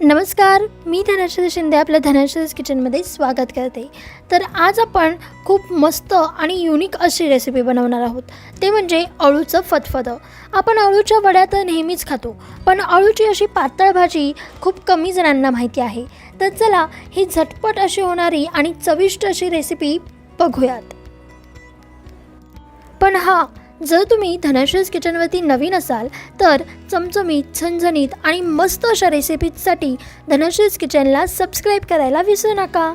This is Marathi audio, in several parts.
नमस्कार मी धनश्री शिंदे आपल्या धनश्रीज किचनमध्ये स्वागत करते. तर आज आपण खूप मस्त आणि युनिक अशी रेसिपी बनवणार आहोत. ते म्हणजे अळूचं फतफदं. आपण अळूच्या वड्या तर नेहमीच खातो पण अळूची अशी पातळ भाजी खूप कमी जणांना माहिती आहे. तर चला ही झटपट अशी होणारी आणि चविष्ट अशी रेसिपी बघूयात. पण हा जर तुम्ही धनश्रीज किचनवरती नवीन असाल तर चमचमीत झणझणीत आणि मस्त अशा रेसिपीजसाठी धनश्रीज किचनला सबस्क्राईब करायला विसरू नका.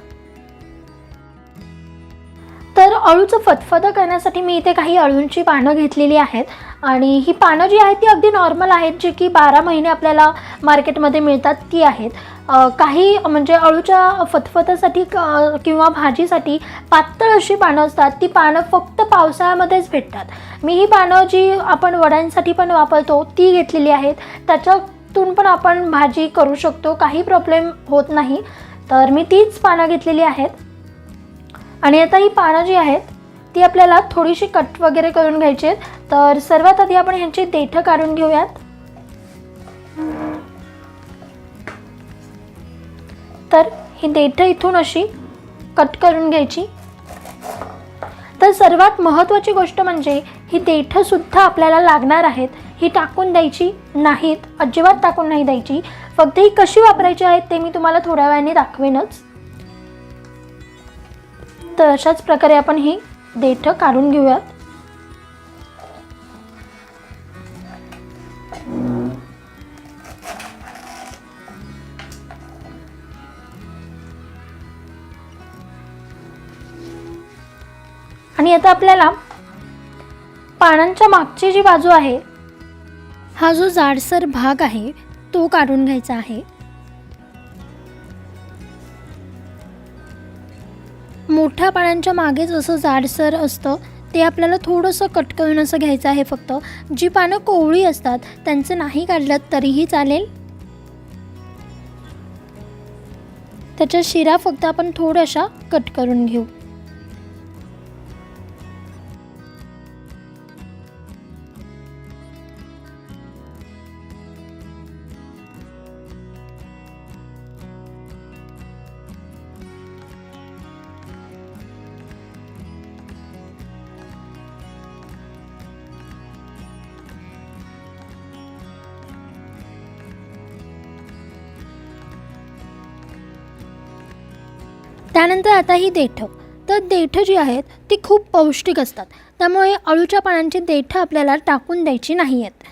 तर अळूचं फतफदं करण्यासाठी मी इथे काही अळूंची पानं घेतलेली आहेत आणि ही पानं जी आहेत ती अगदी नॉर्मल आहेत जी की बारा महिने आपल्याला मार्केटमध्ये मिळतात ती आहेत. काही म्हणजे अळूच्या फतफतासाठी क- किंवा भाजीसाठी पातळ अशी पानं असतात. ती पानं फक्त पावसाळ्यामध्येच भेटतात. मी ही पानं जी आपण वड्यांसाठी पण वापरतो ती घेतलेली आहेत. त्याच्यातून पण आपण भाजी करू शकतो. काही प्रॉब्लेम होत नाही. तर मी तीच पानं घेतलेली आहेत. आणि आता ही पानं जी आहेत ती आपल्याला थोडीशी कट वगैरे करून घ्यायची आहेत. तर सर्वात आधी आपण ह्यांची देठं काढून घेऊयात. तर ही देठं इथून अशी कट करून घ्यायची. तर सर्वात महत्त्वाची गोष्ट म्हणजे ही देठंसुद्धा आपल्याला लागणार आहेत. ही टाकून द्यायची नाहीत अजिबात टाकून नाही द्यायची. फक्त ही कशी वापरायची आहेत ते मी तुम्हाला थोड्या वेळाने दाखवेनच. तर अशाच प्रकारे आपण ही देठं काढून घेऊयात. आणि आता आपल्याला पानांच्या मागची जी बाजू आहे हा जो जाडसर भाग आहे तो काढून घ्यायचा आहे. मोठ्या पानांच्या मागेच असं जाडसर असतं ते आपल्याला थोडंसं कट करून असं घ्यायचं आहे फक्त. जी पानं कोवळी असतात त्यांचं नाही काढलं तरीही चालेल. त्याच्या शिरा फक्त आपण थोड्याशा कट करून घेऊ. त्यानंतर आता ही देठं. तर देठं जी आहेत ती खूप पौष्टिक असतात. त्यामुळे अळूच्या पानांची देठं आपल्याला टाकून द्यायची नाही आहेत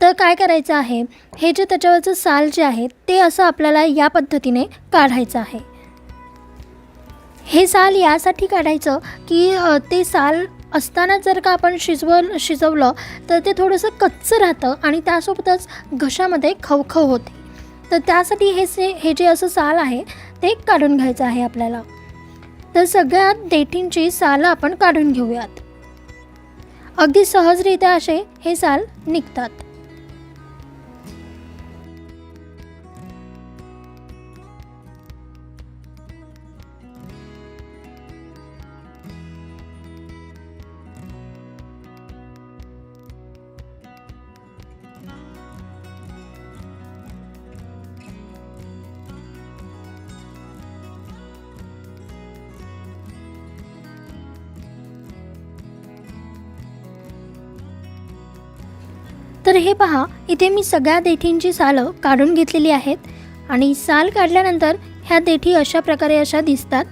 तर काय करायचं आहे? हे जे त्याच्यावरचं साल जे आहे ते असं आपल्याला या पद्धतीने काढायचं आहे. हे साल यासाठी काढायचं की ते साल असताना जर का आपण शिजवलं शिजवलं तर ते थोडंसं कच्चं राहतं आणि त्यासोबतच घशामध्ये खवखव होते. तर त्यासाठी हे से हे जे असं साल आहे ते काढून घ्यायचं आहे आपल्याला. तर सगळ्या देठींची साल आपण काढून घेऊयात. अगदी सहजरित्या असे हे साल निघतात. तर हे पहा इथे मी सगळ्या देठींची सालं काढून घेतलेली आहेत आणि साल काढल्यानंतर ह्या देठी अशा प्रकारे अशा दिसतात.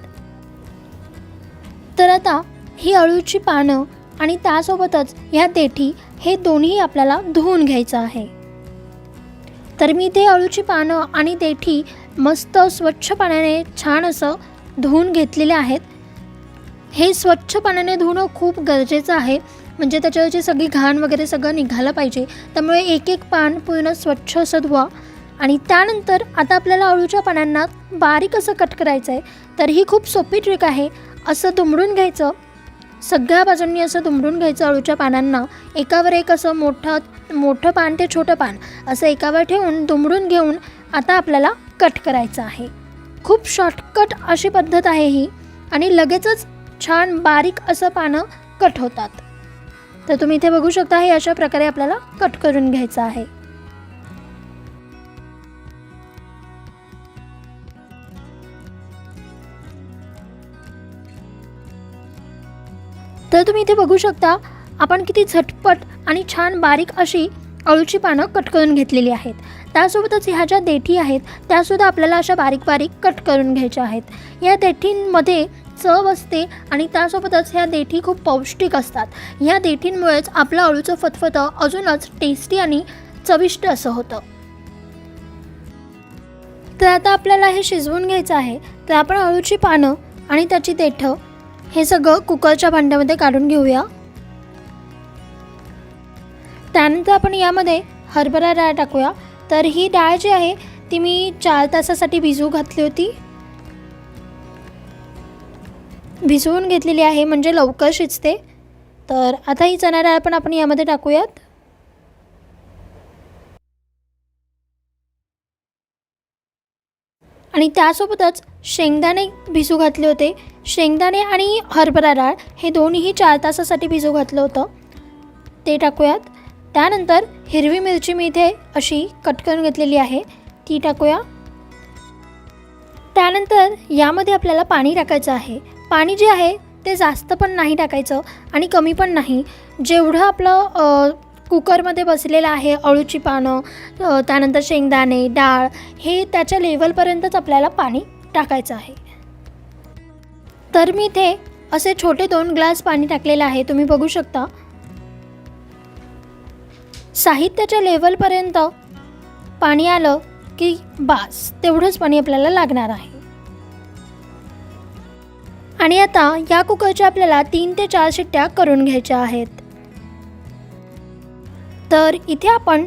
तर आता ही अळूची पानं आणि त्यासोबतच ह्या देठी हे दोन्ही आपल्याला धुवून घ्यायचं आहे. तर मी ते अळूची पानं आणि देठी मस्त स्वच्छ पाण्याने छान असं धुवून घेतलेले आहेत. हे स्वच्छ पाण्याने धुणं खूप गरजेचं आहे. म्हणजे त्याच्यावरची सगळी घाण वगैरे सगळं निघालं पाहिजे त्यामुळे एक एक पान पूर्ण स्वच्छ असं धुवा. आणि त्यानंतर आता आपल्याला अळूच्या पानांना बारीक असं कट करायचं आहे तर ही खूप सोपी ट्रिक आहे. असं दुमडून घ्यायचं सगळ्या बाजूंनी असं दुमडून घ्यायचं अळूच्या पानांना. एकावर एक असं मोठं मोठं पान ते छोटं पान असं एकावर ठेवून दुमडून घेऊन आता आपल्याला कट करायचं आहे. खूप शॉर्टकट अशी पद्धत आहे ही. आणि लगेचच छान बारीक असं पानं कट होतात. तर तुम्ही इथे बघू शकता हे अशा प्रकारे आपल्याला कट करून घ्यायचं आहे. तर तुम्ही इथे बघू शकता आपण किती झटपट आणि छान बारीक अशी अळूची पानं कट करून घेतलेली आहेत. त्यासोबतच ह्या ज्या देठी आहेत त्यासुद्धा आपल्याला अशा बारीक बारीक कट करून घ्यायच्या आहेत. या देठींमध्ये चव असते आणि त्यासोबतच ह्या देठी खूप पौष्टिक असतात. ह्या देठींमुळेच आपलं अळूचं फतफतं अजूनच टेस्टी आणि चविष्ट असं होतं. तर आता आपल्याला हे शिजवून घ्यायचं आहे. तर आपण अळूची पानं आणि त्याची देठं हे सगळं कुकरच्या भांड्यामध्ये काढून घेऊया. त्यानंतर आपण यामध्ये हरभरा डाळ टाकूया. तर ही डाळ जी आहे ती मी चार तासासाठी भिजू घातली होती. भिजवून घेतलेली आहे म्हणजे लवकर शिजते. तर आता ही चणा डाळ पण आपण यामध्ये टाकूयात. आणि त्यासोबतच शेंगदाणे भिजू घातले होते. शेंगदाणे आणि हरभरा डाळ हे दोन्हीही चार तासासाठी भिजू घातलं होतं. ते टाकूयात. त्यानंतर हिरवी मिरची मी इथे अशी कट करून घेतलेली आहे. ती टाकूया. त्यानंतर यामध्ये आपल्याला पाणी टाकायचं आहे. पाणी जे आहे ते जास्त पण नाही टाकायचं आणि कमी पण नाही. जेवढं आपलं कुकरमध्ये बसलेलं आहे अळूची पानं त्यानंतर शेंगदाणे डाळ हे त्याच्या लेवलपर्यंतच आपल्याला पाणी टाकायचं आहे. तर मी इथे असे छोटे दोन ग्लास पाणी टाकलेलं आहे. तुम्ही बघू शकता. साहित्याच्या लेवलपर्यंत पाणी आलं की बास तेवढंच पाणी आपल्याला लागणार आहे. आणि आता या कुकरच्या आपल्याला तीन ते चार शिट्ट्या करून घ्यायच्या आहेत. तर इथे आपण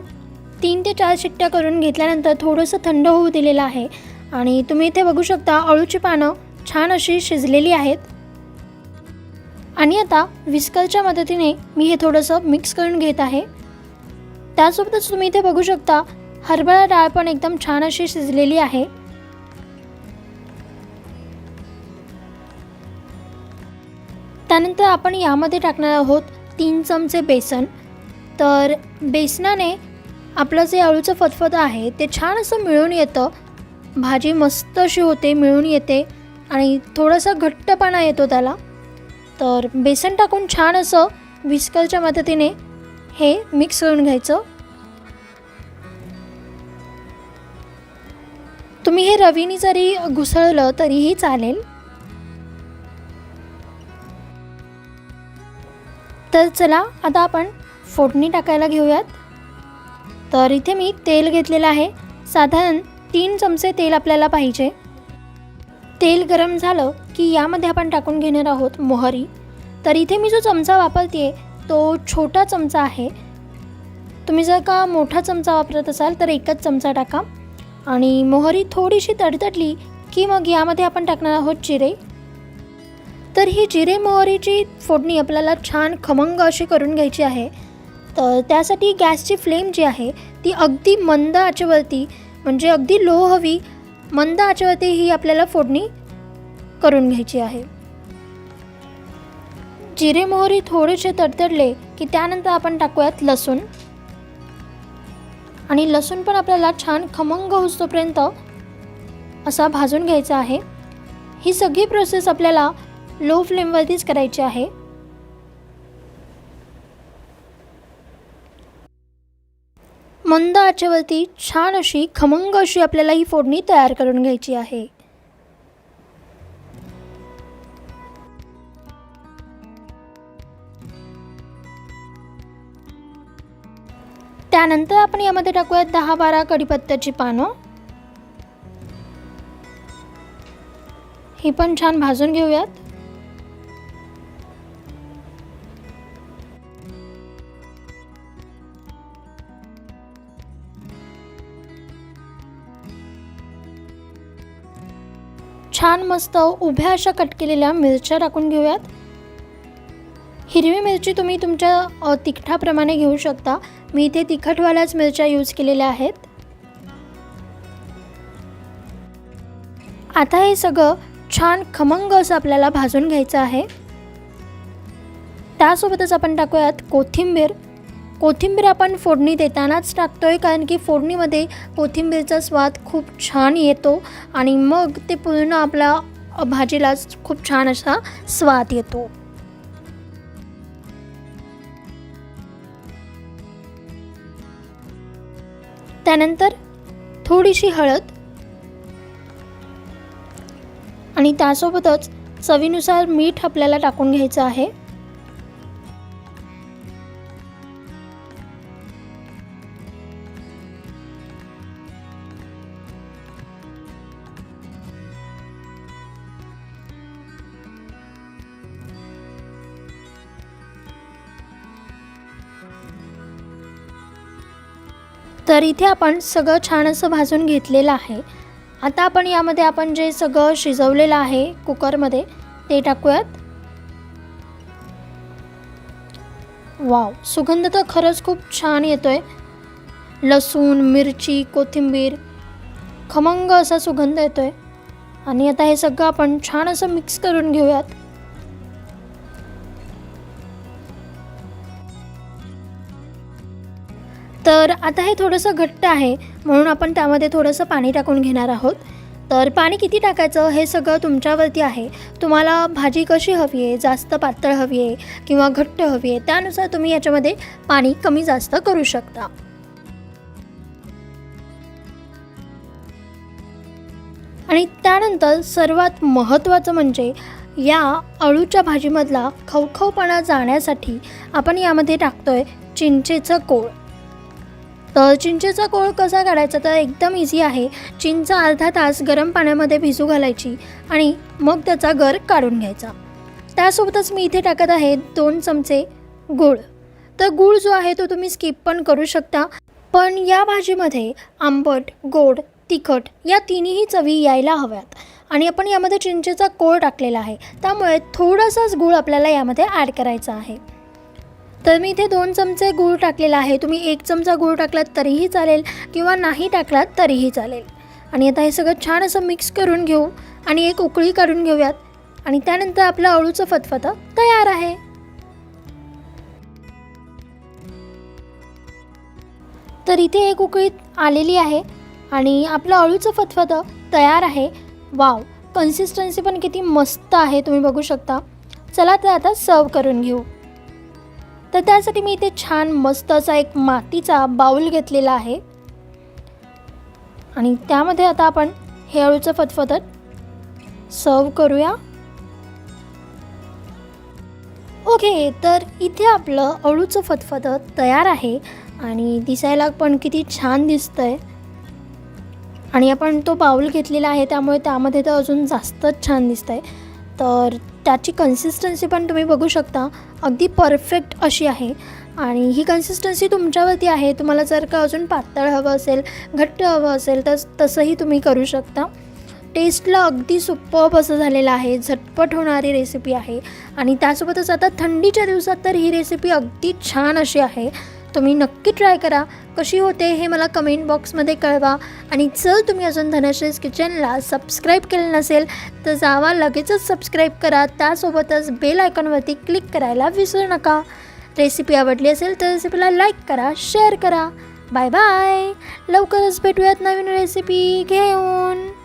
तीन ते चार शिट्ट्या करून घेतल्यानंतर थोडंसं थंड होऊ दिलेलं आहे. आणि तुम्ही इथे बघू शकता अळूची पानं छान अशी शिजलेली आहेत. आणि आता विस्करच्या मदतीने मी हे थोडंसं मिक्स करून घेत आहे. त्यासोबतच तुम्ही इथे बघू शकता हरभरा डाळ पण एकदम छान अशी शिजलेली आहे. त्यानंतर आपण यामध्ये टाकणार आहोत तीन चमचे बेसन. तर बेसनाने आपलं जे अळूचं फतफत आहे ते छान असं मिळून येतं. भाजी मस्त अशी होते मिळून येते आणि थोडासा घट्टपणा येतो त्याला. तर बेसन टाकून छान असं विस्करच्या मदतीने हे मिक्स करून घ्यायचं. तुम्ही हे रवीने जरी घुसळलं तरीही चालेल. तर चला आता आपण फोडणी टाकायला घेऊयात. तर इथे मी तेल घेतलेलं आहे. साधारण तीन चमचे तेल आपल्याला पाहिजे. तेल गरम झालं की यामध्ये आपण टाकून घेणार आहोत मोहरी. तर इथे मी जो चमचा वापरते तो छोटा चमचा आहे. तुम्ही जर का मोठा चमचा वापरत असाल तर एकच चमचा टाका. आणि मोहरी थोडीशी तडतडली की मग यामध्ये आपण टाकणार आहोत जिरे. तर ही जिरे मोहरीची फोडणी आपल्याला छान खमंग अशी करून घ्यायची आहे. तर त्यासाठी गॅसची फ्लेम जी आहे ती अगदी मंद आचेवरती म्हणजे अगदी लो हवी मंद आचेवरती ही आपल्याला फोडणी करून घ्यायची आहे. जिरे मोहरी थोडेसे तडतडले की त्यानंतर आपण टाकूयात लसूण. आणि लसूण पण आपल्याला छान खमंग होतोपर्यंत असा भाजून घ्यायचा आहे. ही सगळी प्रोसेस आपल्याला लो फ्लेमवरतीच करायची आहे. मंद आचेवरती छान अशी खमंग अशी आपल्याला ही फोडणी तयार करून घ्यायची आहे. त्यानंतर आपण यामध्ये टाकूयात दहा बारा कढीपत्त्याची पानं. ही पण छान भाजून घेऊयात. छान मस्त उभ्या अशा कट केलेल्या मिरच्या टाकून घेऊयात. हिरवी मिरची तुम्ही तुमच्या तिखटाप्रमाणे घेऊ शकता. मी इथे तिखटवाल्याच मिरच्या यूज केलेल्या आहेत. आता हे सगळं छान खमंग असं आपल्याला भाजून घ्यायचं आहे. त्यासोबतच आपण टाकूयात कोथिंबीर. कोथिंबीर आपण फोडणी देतानाच टाकतोय कारण की फोडणीमध्ये कोथिंबीरचा स्वाद खूप छान येतो आणि मग ते पूर्ण आपल्या भाजीला खूप छान असा स्वाद येतो. त्यानंतर थोडीशी हळद आणि त्यासोबतच चवीनुसार मीठ आपल्याला टाकून घ्यायचं आहे. तर इथे आपण सगळं छान असं भाजून घेतलेलं आहे. आता आपण यामध्ये आपण जे सगळं शिजवलेलं आहे कुकरमध्ये ते टाकूयात. वाव सुगंध तर खरंच खूप छान येतो आहे लसूण मिरची कोथिंबीर खमंग असा सुगंध येतो आहे आणि आता हे सगळं आपण छान असं मिक्स करून घेऊयात. तर आता हे थोडंसं घट्ट आहे म्हणून आपण त्यामध्ये थोडंसं पाणी टाकून घेणार आहोत. तर पाणी किती टाकायचं हे सगळं तुमच्यावरती आहे. तुम्हाला भाजी कशी हवी आहे जास्त पातळ हवी आहे किंवा घट्ट हवी आहे त्यानुसार तुम्ही याच्यामध्ये पाणी कमी जास्त करू शकता. आणि त्यानंतर सर्वात महत्त्वाचं म्हणजे या अळूच्या भाजीमधला खवखवपणा जाण्यासाठी आपण यामध्ये टाकतोय चिंचेचं कोळ. तर चिंचेचा कोळ कसा काढायचा तर एकदम इझी आहे. चिंच अर्धा तास गरम पाण्यामध्ये भिजू घालायची आणि मग त्याचा गर काढून घ्यायचा. त्यासोबतच मी इथे टाकत आहे दोन चमचे गूळ. तर गूळ जो आहे तो तुम्ही स्किप पण करू शकता. पण या भाजीमध्ये आंबट गोड तिखट या तिन्ही चवी यायला हव्यात. आणि आपण यामध्ये चिंचेचा कोळ टाकलेला आहे. त्यामुळे थोडासाच गूळ आपल्याला यामध्ये ॲड करायचा आहे. तर मी इथे दोन चमचे गूळ टाकलेला आहे. तुम्ही एक चमचा गूळ टाकलात तरीही चालेल किंवा नाही टाकलात तरीही चालेल. आणि आता हे सगळं छान असं मिक्स करून घेऊ आणि एक उकळी काढून घेऊयात. आणि त्यानंतर आपलं अळूचं फतफतं तयार आहे. तर इथे एक उकळी आलेली आहे आणि आपलं अळूचं फतफतं तयार आहे. वाव! कन्सिस्टन्सी पण किती मस्त आहे तुम्ही बघू शकता. चला तर आता सर्व करून घेऊ. तर त्यासाठी मी इथे छान मस्त असा एक मातीचा बाऊल घेतलेला आहे. आणि त्यामध्ये आता आपण हे अळूचं फतफतत सर्व करूया. ओके तर इथे आपलं अळूचं फतफतत तयार आहे आणि दिसायला पण किती छान दिसतंय. आणि आपण तो बाऊल घेतलेला आहे त्यामुळे त्यामध्ये तर अजून जास्तच छान दिसतंय. तर त्याची कन्सिस्टन्सी पण तुम्ही बघू शकता. अगदी परफेक्ट अशी आहे. आणि ही कन्सिस्टन्सी तुमच्यावरती आहे. तुम्हाला जर का अजून पातळ हवं असेल घट्ट हवं असेल तर तसंही तुम्ही करू शकता. टेस्टला अगदी सुप्पप असं झालेलं आहे. झटपट होणारी रेसिपी आहे. आणि त्यासोबतच आता थंडीच्या दिवसात तर ही रेसिपी अगदी छान अशी आहे. तुम्ही नक्की ट्राय करा. कशी होते हे मला कमेंट बॉक्समध्ये कळवा. आणि जर तुम्ही अजून धनश्रीज किचनला सबस्क्राईब केलं नसेल तर जावा लगेचच सबस्क्राईब करा. त्यासोबतच बेल आयकॉनवरती क्लिक करायला विसरू नका. रेसिपी आवडली असेल तर रेसिपीला लाईक करा शेअर करा. Bye bye. लवकरच भेटूयात नवीन रेसिपी घेऊन.